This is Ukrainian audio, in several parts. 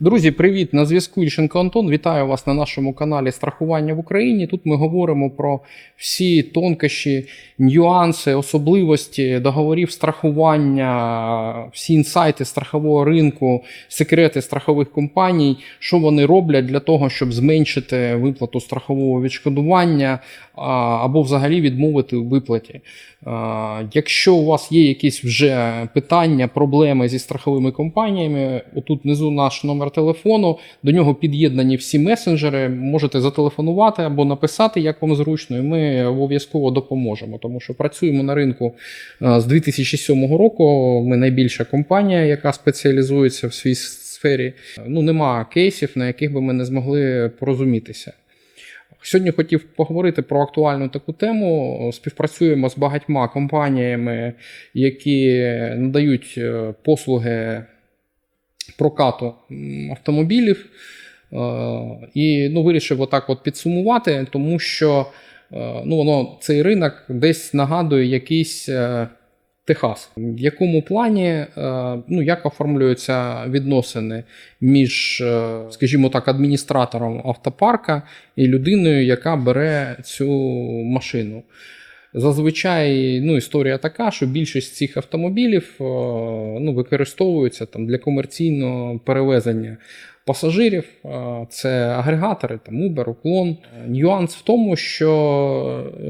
Друзі, привіт! На зв'язку Ільченко Антон. Вітаю вас на нашому каналі Страхування в Україні. Тут ми говоримо про всі тонкощі, нюанси, особливості договорів страхування, всі інсайти страхового ринку, секрети страхових компаній, що вони роблять для того, щоб зменшити виплату страхового відшкодування або взагалі відмовити у виплаті. Якщо у вас є якісь вже питання, проблеми зі страховими компаніями, отут внизу наш номер телефону, до нього під'єднані всі месенджери. Можете зателефонувати або написати, як вам зручно, і ми обов'язково допоможемо, тому що працюємо на ринку з 2007 року. Ми найбільша компанія, яка спеціалізується в свій сфері. Ну, нема кейсів, на яких би ми не змогли порозумітися. Сьогодні хотів поговорити про актуальну таку тему. Співпрацюємо з багатьма компаніями, які надають е, послуги прокату автомобілів. Е, І ну, вирішив отак от підсумувати, тому що е, ну, воно, цей ринок десь нагадує якийсь е, Техас. В якому плані, ну, як оформлюються відносини між, скажімо так, адміністратором автопарка і людиною, яка бере цю машину. Зазвичай ну, історія така, що більшість цих автомобілів е, ну, використовуються там, для комерційного перевезення пасажирів. Е, Це агрегатори, там, Uber, Уклон. Нюанс в тому, що е,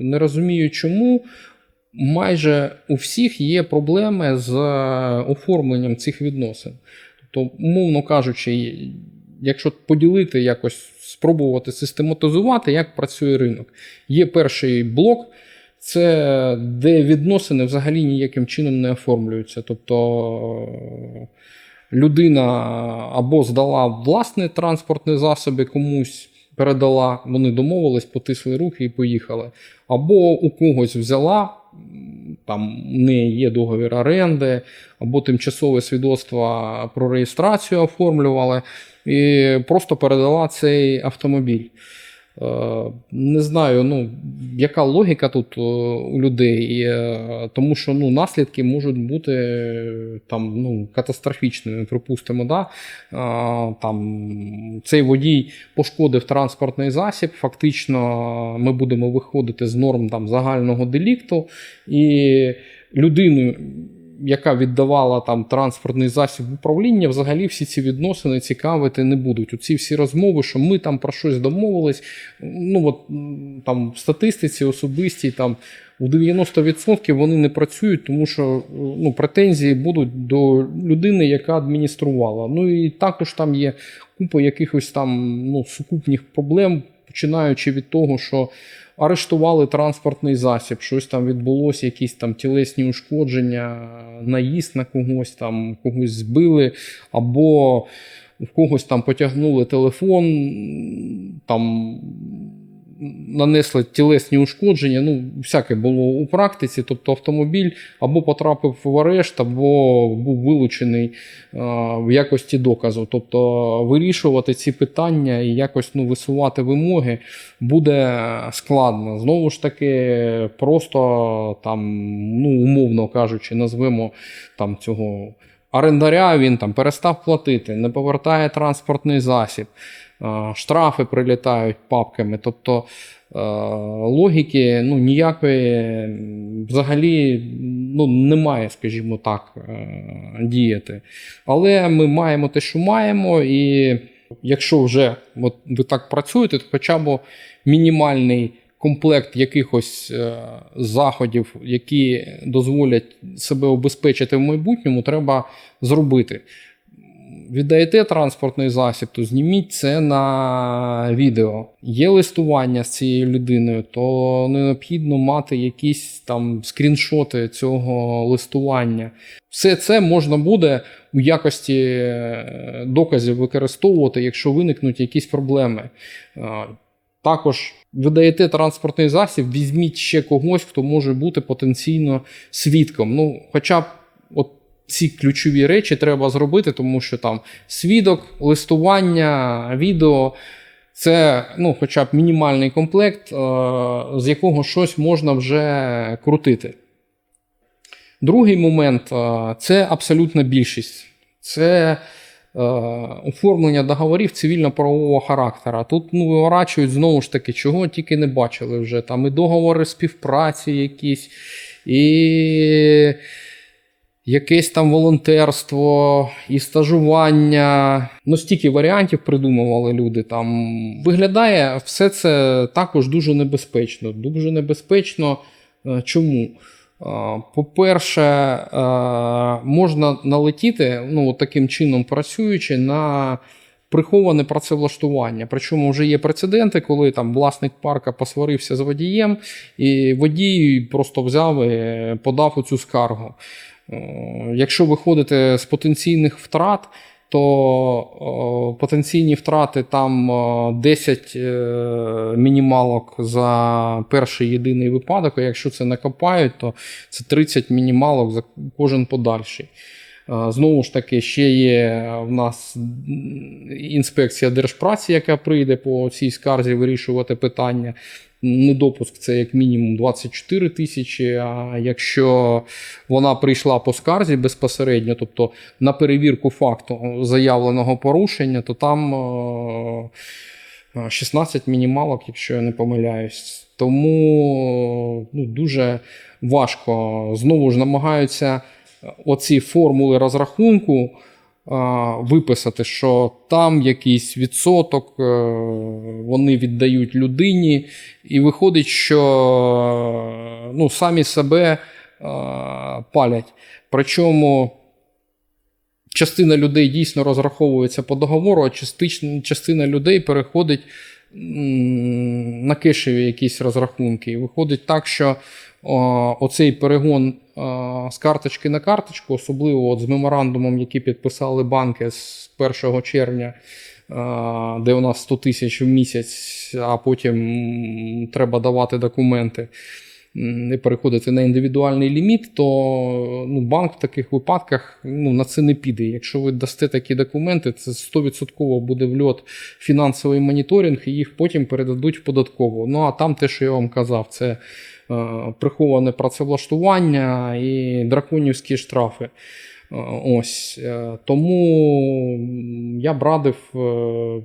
не розумію, чому. Майже у всіх є проблеми з оформленням цих відносин. Тобто, умовно кажучи, якщо поділити якось, спробувати систематизувати, як працює ринок. Є перший блок, це де відносини взагалі ніяким чином не оформлюються. Тобто людина або здала власні транспортні засоби комусь. Передала, вони домовились, потисли руки і поїхали. Або у когось взяла, там не є договір оренди, або тимчасове свідоцтво про реєстрацію оформлювали, і просто передала цей автомобіль. Е, Не знаю, ну, яка логіка тут е, у людей, е, тому що ну, наслідки можуть бути там, ну, катастрофічними, припустимо. Да? Там, цей водій пошкодив транспортний засіб, фактично ми будемо виходити з норм там, загального делікту, і людину, яка віддавала там транспортний засіб управління, взагалі всі ці відносини цікавити не будуть. Оці всі розмови, що ми там про щось домовились. Ну от там в статистиці особистій там у 90% вони не працюють, тому що ну, претензії будуть до людини, яка адмініструвала. Ну і також там є купа якихось там ну, сукупних проблем, починаючи від того, що арештували транспортний засіб, щось там відбулося, якісь там тілесні ушкодження, наїзд на когось, там когось збили, або в когось там потягнули телефон, там нанесли тілесні ушкодження. Ну, всяке було у практиці. Тобто автомобіль або потрапив в арешт, або був вилучений а, в якості доказу. Тобто вирішувати ці питання і якось ну, висувати вимоги буде складно. Знову ж таки, просто там, ну, умовно кажучи, назвемо там цього. Орендаря він там перестав платити, не повертає транспортний засіб, е, штрафи прилітають папками. Тобто е, логіки ну, ніякої взагалі ну, немає, скажімо так, е, діяти. Але ми маємо те, що маємо, і якщо вже от ви так працюєте, то хоча б мінімальний комплект якихось е, заходів, які дозволять себе обезпечити в майбутньому, треба зробити. Віддаєте транспортний засіб, то зніміть це на відео. Є листування з цією людиною, то необхідно мати якісь там скріншоти цього листування. Все це можна буде у якості е, доказів використовувати, якщо виникнуть якісь проблеми. Також видаєте транспортний засіб, візьміть ще когось, хто може бути потенційно свідком. Ну, хоча б от ці ключові речі треба зробити, тому що там свідок, листування, відео. Це ну, хоча б мінімальний комплект, е, з якого щось можна вже крутити. Другий момент е, це абсолютна більшість. Це оформлення договорів цивільно-правового характеру. Тут ну, виворачують знову ж таки, чого тільки не бачили вже. Там і договори співпраці якісь, і якесь там волонтерство, і стажування. Ну, стільки варіантів придумували люди. Там виглядає все це також дуже небезпечно. Дуже небезпечно. Е, Чому? Е, По-перше, е, можна налетіти, ну, таким чином працюючи на приховане працевлаштування. Причому вже є прецеденти, коли там власник парка посварився з водієм, і водій просто взяв і подав оцю скаргу. Е, Якщо виходити з потенційних втрат, то о, потенційні втрати там 10 е, мінімалок за перший єдиний випадок. А якщо це накопають, то це 30 мінімалок за кожен подальший. Е, Знову ж таки, ще є в нас інспекція держпраці, яка прийде по цій скарзі вирішувати питання. Недопуск це як мінімум 24 тисячі. А якщо вона прийшла по скарзі безпосередньо, тобто на перевірку факту заявленого порушення, то там е, 16 мінімалок, якщо я не помиляюсь. Тому ну, дуже важко. Знову ж намагаються оці формули розрахунку виписати, що там якийсь відсоток е, вони віддають людині, і виходить, що ну, самі себе е, палять. Причому частина людей дійсно розраховується по договору, а частина людей переходить на кешеві якісь розрахунки. І виходить так, що оцей перегон з карточки на карточку, особливо от з меморандумом, який підписали банки з 1 червня, де у нас 100 тисяч в місяць, а потім треба давати документи. І переходити на індивідуальний ліміт, то ну, банк в таких випадках ну, на це не піде. Якщо ви дасте такі документи, це 100% буде вльот фінансовий моніторинг, і їх потім передадуть в податкову. Ну а там те, що я вам казав, це приховане працевлаштування і драконівські штрафи. Е, Ось е, тому я б радив е,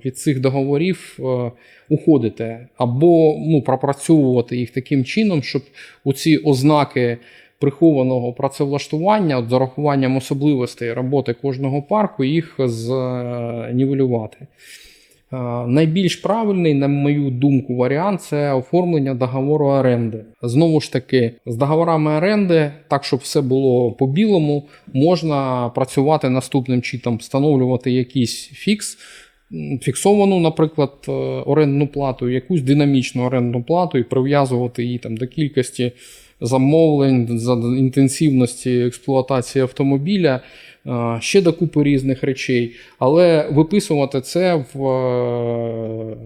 від цих договорів е, уходити або ну, пропрацьовувати їх таким чином, щоб оці ознаки прихованого працевлаштування, от, урахуванням особливостей роботи кожного парку, їх знівелювати. Е, Найбільш правильний, на мою думку, варіант це оформлення договору оренди. Знову ж таки, з договорами оренди, так щоб все було по білому, можна працювати наступним чином, встановлювати якийсь фікс, фіксовану, наприклад, е, орендну плату, якусь динамічну орендну плату і прив'язувати її там до кількості замовлень, за інтенсивності експлуатації автомобіля, е, ще до купи різних речей. Але виписувати це в е,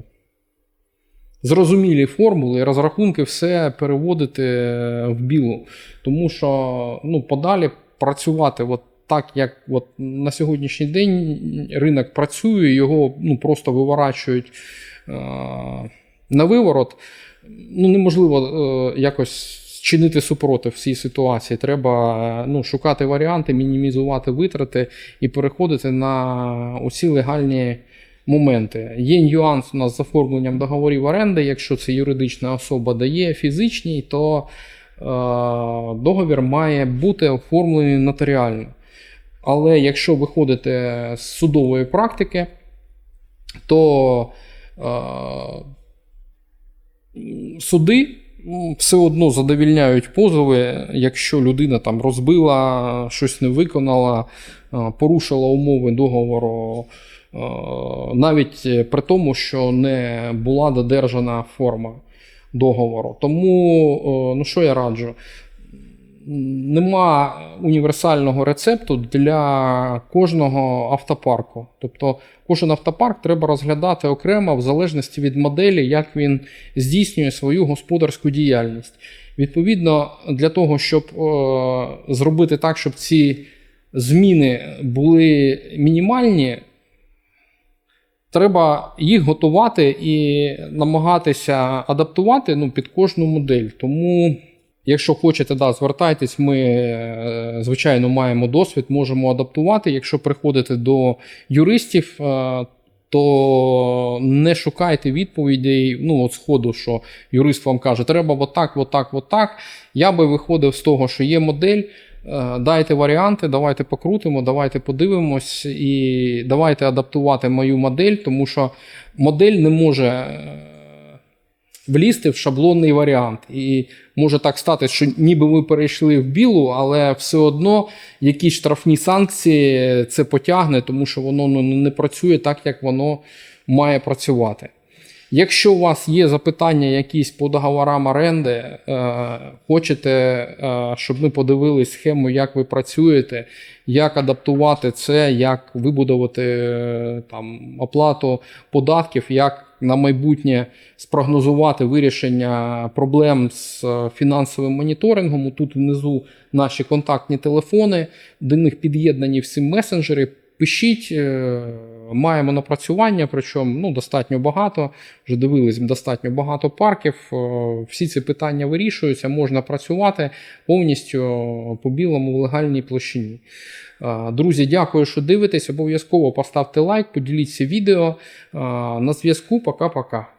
зрозумілі формули, розрахунки, все переводити в білу. Тому що ну, подалі працювати от так, як от на сьогоднішній день ринок працює, його ну, просто виворачують е, на виворот. Ну, неможливо е, якось чинити супротив в цій ситуації. Треба ну, шукати варіанти, мінімізувати витрати і переходити на усі легальні моменти. Є нюанс у нас з оформленням договорів оренди. Якщо це юридична особа дає фізичній, то е, договір має бути оформлений нотаріально. Але якщо виходите з судової практики, то е, суди все одно задовільняють позови, якщо людина там розбила, щось не виконала, е, порушила умови договору, е, навіть при тому, що не була додержана форма договору. Тому, е, ну що я раджу? Нема універсального рецепту для кожного автопарку. Тобто кожен автопарк треба розглядати окремо в залежності від моделі, як він здійснює свою господарську діяльність. Відповідно, для того, щоб е, зробити так, щоб ці зміни були мінімальні, треба їх готувати і намагатися адаптувати ну, під кожну модель. Тому Якщо хочете, да, звертайтесь, ми, е, звичайно, маємо досвід, можемо адаптувати. Якщо приходите до юристів, е, то не шукайте відповідей ну, от сходу, що юрист вам каже, треба отак, отак, отак. Я би виходив з того, що є модель. е, Дайте варіанти, давайте покрутимо, давайте подивимось і давайте адаптувати мою модель, тому що модель не може влізти в шаблонний варіант. І може так стати, що ніби ми перейшли в білу, але все одно якісь штрафні санкції це потягне, тому що воно ну, не працює так, як воно має працювати. Якщо у вас є запитання якісь по договорам оренди, е, хочете, е, щоб ми подивились схему, як ви працюєте, як адаптувати це, як вибудувати е, там, оплату податків, як на майбутнє спрогнозувати вирішення проблем з фінансовим моніторингом. Тут внизу наші контактні телефони, до них під'єднані всі месенджери. Пишіть, маємо напрацювання, причому ну, достатньо багато. Вже дивились достатньо багато парків. Е, Всі ці питання вирішуються, можна працювати повністю по білому в легальній площині. Е, Друзі, дякую, що дивитесь. Обов'язково поставте лайк, поділіться відео. Е, На зв'язку. Пока-пока.